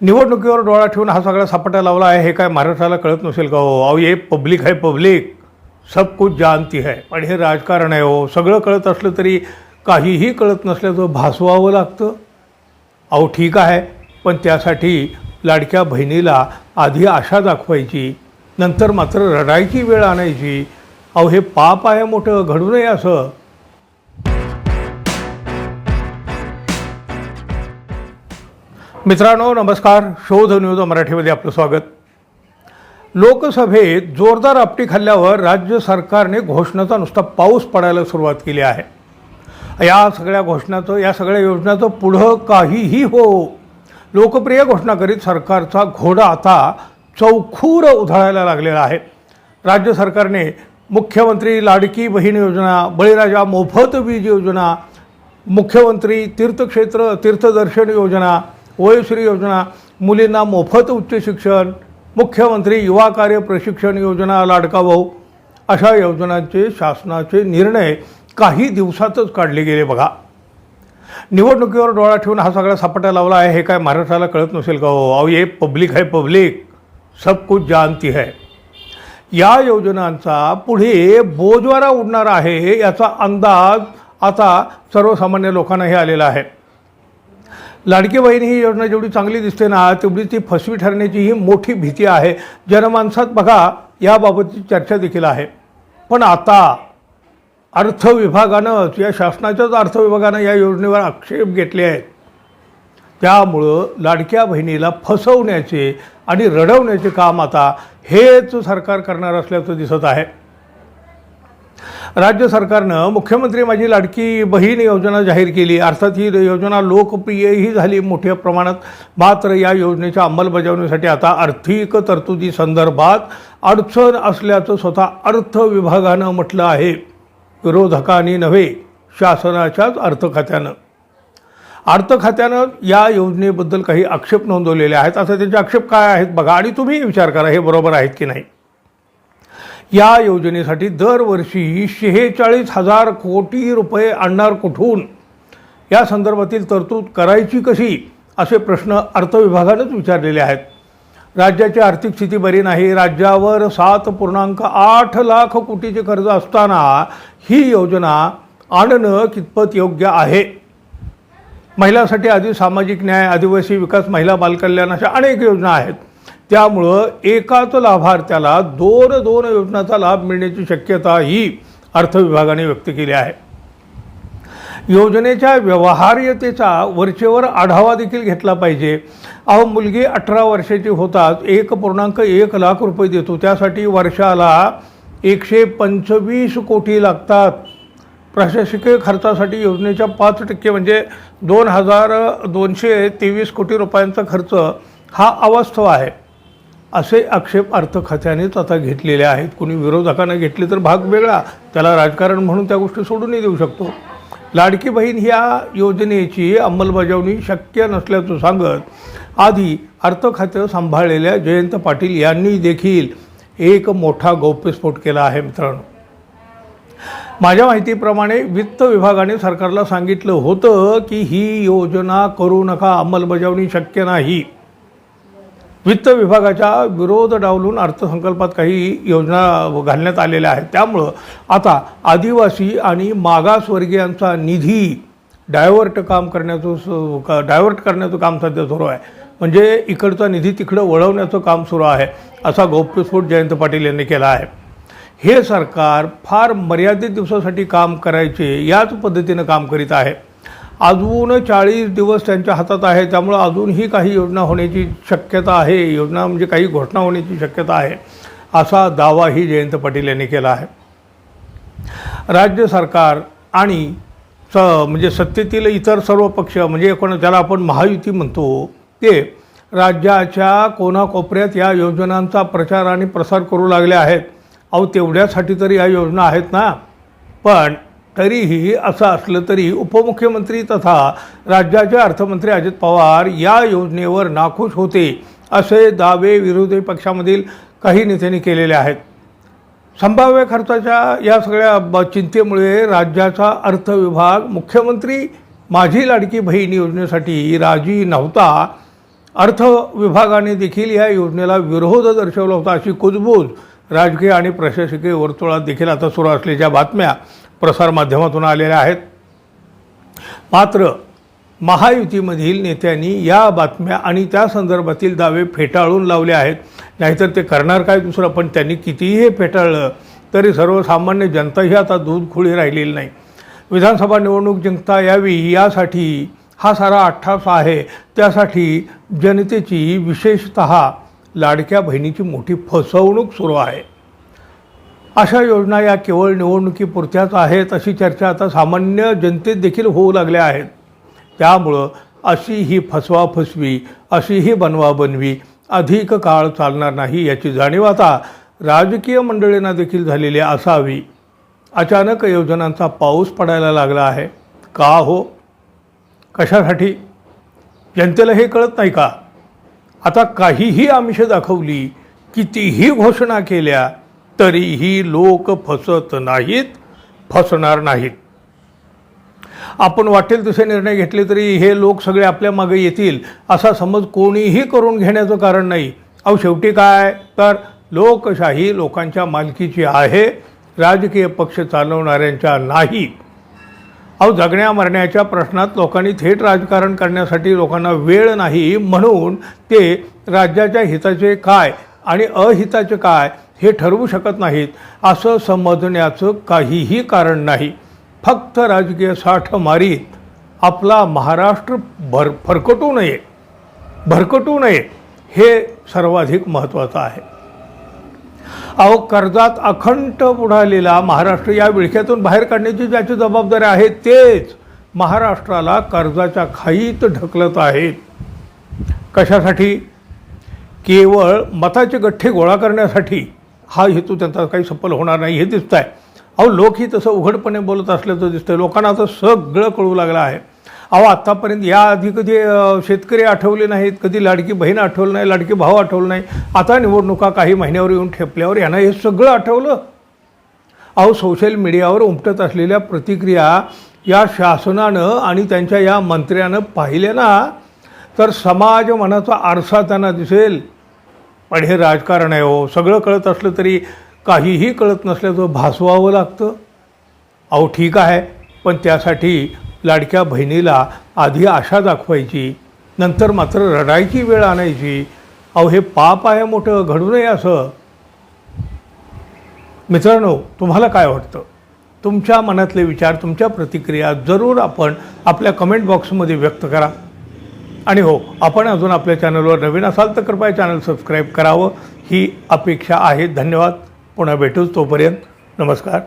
निवडणुकीवर डोळा ठेवून हा सगळा सापटा लावला आहे हे काय महाराष्ट्राला कळत नसेल का हो? अहो हे पब्लिक आहे पब्लिक. सब कुछ जानती है. पण हे राजकारण आहे हो. सगळं कळत असलं तरी काहीही कळत नसल्याचं भासवावं लागतं. अहो ठीक आहे. पण त्यासाठी लाडक्या बहिणीला आधी आशा दाखवायची नंतर मात्र रडायची वेळ आणायची. अहो हे पाप आहे मोठं. घडू नये असं. मित्रांनो नमस्कार. शोध न्यूज मराठीमध्ये आपलं स्वागत. लोकसभेत जोरदार आपटी खाल्ल्यावर राज्य सरकारने घोषणाचा नुसता पाऊस पडायला सुरुवात केली आहे. या सगळ्या घोषणाचं या सगळ्या योजनाचं पुढं काहीही हो. लोकप्रिय घोषणा करीत सरकारचा घोडा आता चौखूर उधळायला लागलेला आहे. राज्य सरकारने मुख्यमंत्री लाडकी बहीण योजना बळीराजा मोफत वीज योजना मुख्यमंत्री तीर्थक्षेत्र तीर्थदर्शन योजना वयोश्री योजना मुलींना मोफत उच्च शिक्षण मुख्यमंत्री युवा कार्य प्रशिक्षण योजना लाडका भाऊ अशा योजनांचे शासनाचे निर्णय काही दिवसातच काढले गेले बघा. निवडणुकीवर डोळा ठेवून हा सगळा सपाटा लावला आहे हे काय महाराष्ट्राला कळत नसेल का हो? अहो हे पब्लिक आहे पब्लिक. सब कुछ जानती है. या योजनांचा पुढे बोजवारा उडणार आहे याचा अंदाज आता सर्वसामान्य लोकांनाही आलेला आहे. लाडकी बहीण ही योजना जेवढी चांगली दिसते ना तेवढी ती फसवी ठरण्याची ही मोठी भीती आहे. जनमानसात बघा याबाबतची चर्चा देखील आहे. पण आता अर्थविभागानं या शासनाच्याच अर्थ विभागानं या योजनेवर आक्षेप घेतले आहेत. त्यामुळं लाडक्या बहिणीला फसवण्याचे आणि रडवण्याचे काम आता हेच सरकार करणार असल्याचं दिसत आहे. राज्य सरकारनं मुख्यमंत्री माझी लाडकी बहीण योजना जाहीर केली. अर्थात ही योजना लोकप्रियही झाली मोठ्या प्रमाणात. मात्र या योजनेच्या अंमलबजावणीसाठी आता आर्थिक तरतुदी संदर्भात अडचण असल्याचं स्वतः अर्थ विभागानं म्हटलं आहे. विरोधकांनी नव्हे शासनाच्याच अर्थ खात्यानं. अर्थ खात्यानं या योजनेबद्दल काही आक्षेप नोंदवलेले आहेत. आता त्यांचे आक्षेप काय आहेत बघा. आणि तुम्ही विचार करा हे बरोबर आहेत की नाही? या योजनेसाठी दरवर्षी शेहेचाळीस हजार कोटी रुपये आणणार कुठून? या संदर्भातील तरतूद करायची कशी? असे प्रश्न अर्थविभागानंच विचारलेले आहेत. राज्याची आर्थिक स्थिती बरी नाही राज्यावर सात पूर्णांक आठ लाख कोटीचे कर्ज असताना ही योजना आणणं कितपत योग्य आहे? महिलांसाठी आधी सामाजिक न्याय आदिवासी विकास महिला बालकल्याण अशा अनेक योजना आहेत. त्यामुळं एकाच लाभार्थ्याला दोन दोन योजनांचा लाभ मिळण्याची शक्यता ही अर्थ विभागाने व्यक्त केली आहे. योजनेच्या व्यवहार्यतेचा वरचेवर आढावा देखील घेतला पाहिजे. अहो मुलगी अठरा वर्षाची होतात एक पूर्णांक एक लाख रुपये देतो. त्यासाठी वर्षाला एकशे पंचवीस कोटी लागतात. प्रशासकीय खर्चासाठी योजनेच्या पाच टक्के म्हणजे दोन हजार दोनशे तेवीस कोटी रुपयांचा खर्च हा अवास्तव आहे. असे आक्षेप अर्थ खात्यानेच आता घेतलेले आहेत. कोणी विरोधकांना घेतले तर भाग वेगळा. त्याला राजकारण म्हणून त्या गोष्टी सोडूनही देऊ शकतो. लाडकी बहीण ह्या योजनेची अंमलबजावणी शक्य नसल्याचं सांगत आधी अर्थ खातं सांभाळलेल्या जयंत पाटील यांनी देखील एक मोठा गौप्यस्फोट केला आहे मित्रांनो. माझ्या माहितीप्रमाणे वित्त विभागाने सरकारला सांगितलं होतं की ही योजना करू नका अंमलबजावणी शक्य नाही. वित्त विभागाच्या विरोध डावलून अर्थसंकल्पात काही योजना घालण्यात आलेल्या आहेत. त्यामुळं आता आदिवासी आणि मागासवर्गीयांचा निधी डायव्हर्ट काम करण्याचं डायव्हर्ट करण्याचं काम सध्या सुरू आहे. म्हणजे इकडचा निधी तिकडं वळवण्याचं काम सुरू आहे असा गौप्यस्फोट जयंत पाटील यांनी केला आहे. हे सरकार फार मर्यादित दिवसासाठी काम करायचे याच पद्धतीनं काम करीत आहे. अजून चाळीस दिवस त्यांच्या हातात आहे त्यामुळं अजूनही काही योजना होण्याची शक्यता आहे. योजना म्हणजे काही घोषणा होण्याची शक्यता आहे असा दावाही जयंत पाटील यांनी केला आहे. राज्य सरकार आणि स म्हणजे सत्तेतील इतर सर्व पक्ष म्हणजे कोण ज्याला आपण महायुती म्हणतो ते राज्याच्या कोणाकोपऱ्यात या योजनांचा प्रचार आणि प्रसार करू लागले आहेत. अहो तेवढ्यासाठी तरी या योजना आहेत ना. पण तरीही असं असलं तरी उपमुख्यमंत्री तथा राज्याचे अर्थमंत्री अजित पवार या योजनेवर नाखुश होते असे दावे विरोधी पक्षामधील काही नेत्यांनी केलेले आहेत. संभाव्य खर्चाच्या या सगळ्या चिंतेमुळे राज्याचा अर्थ विभाग मुख्यमंत्री माझी लाडकी बहीण योजनेसाठी राजी नव्हता. अर्थ विभागाने देखील या योजनेला विरोध दर्शवला होता अशी कुजबूज राजकीय आणि प्रशासकीय वर्तुळात देखील आता सुरू असलेल्या बातम्या. प्रसारमाध्यमातून आलेल्या आहेत. मात्र महायुतीमधील नेत्यांनी या बातम्या आणि त्या संदर्भातील दावे फेटाळून लावले आहेत. नाहीतर ते करणार काय दुसरं? पण त्यांनी कितीही हे फेटाळलं तरी सर्वसामान्य जनताही आता दूध खुळी राहिलेली नाही. विधानसभा निवडणूक जिंकता यावी यासाठी हा सारा अठ्ठास आहे. त्यासाठी जनतेची विशेषत लाडक्या बहिणीची मोठी फसवणूक सुरू आहे. अशा योजना या केवळ निवडणुकीपुरत्याच आहेत अशी चर्चा आता सामान्य जनतेत देखील होऊ लागल्या आहेत. त्यामुळं अशी ही फसवाफसवी अशी ही बनवाबनवी अधिक काळ चालणार नाही याची जाणीव आता राजकीय मंडळींना देखील झालेली असावी. अचानक योजनांचा पाऊस पडायला लागला आहे. का हो? कशासाठी? जनतेला हे कळत नाही का? आता काहीही आमिष दाखवली कितीही घोषणा केल्या तरीही लोक फसत नाहीत फसणार नाहीत. आपण वाटेल तसे निर्णय घेतले तरी हे लोक सगळे आपल्या मागे येतील असा समज कोणीही करून घेण्याचं कारण नाही. अहो शेवटी काय? तर लोकशाही लोकांच्या मालकीची आहे राजकीय पक्ष चालवणाऱ्यांच्या नाही. अहो जगण्या मरण्याच्या प्रश्नात लोकांनी थेट राजकारण करण्यासाठी लोकांना वेळ नाही म्हणून ते राज्याच्या हिताचे काय आणि अहिताचे काय हे ठरवू शकत नाहीत. असं समजण्याचं काहीही कारण नाही. फक्त राजकीय साठ मारीत आपला महाराष्ट्र भर फरकटू नये. भरकटू नये. हे सर्वाधिक महत्त्वाचं आहे. अहो कर्जात अखंड बुडालेला महाराष्ट्र या विळख्यातून बाहेर काढण्याची ज्याची जबाबदारी आहे तेच महाराष्ट्राला कर्जाच्या खाईत ढकलत आहेत. कशासाठी? केवळ मताचे गठ्ठे गोळा करण्यासाठी. हा हेतू त्यांचा काही सफल होणार नाही हे दिसत आहे अहो लोकही तसं उघडपणे बोलत असल्याचं दिसतंय. लोकांना आता सगळं कळू लागलं आहे. अहो आत्तापर्यंत याआधी कधी शेतकरी आठवले नाहीत कधी लाडकी बहीण आठवलं नाही लाडकी भाऊ आठवलं नाही. आता निवडणुका काही महिन्यावर येऊन ठेपल्यावर यांना हे सगळं आठवलं. अहो सोशल मीडियावर उमटत असलेल्या प्रतिक्रिया या शासनानं आणि त्यांच्या या मंत्र्यानं पाहिल्या ना तर समाज मनाचा आरसा त्यांना दिसेल. पण हे राजकारण आहे हो. सगळं कळत असलं तरी काहीही कळत नसल्याचं भासवावं लागतं. अहो ठीक आहे पण त्यासाठी लाडक्या बहिणीला आधी आशा दाखवायची नंतर मात्र रडायची वेळ आणायची. अहो हे पाप आहे मोठं घडू नये असं. मित्रांनो तुम्हाला काय वाटतं? तुमच्या मनातले विचार तुमच्या प्रतिक्रिया जरूर आपण आपल्या कमेंट बॉक्समध्ये व्यक्त करा. आणि हो आपण अजून आपल्या चॅनलवर नवीन असाल तर कृपया चॅनल सबस्क्राईब करावं. ही अपेक्षा आहे. धन्यवाद. पुन्हा भेटूच तोपर्यंत. नमस्कार.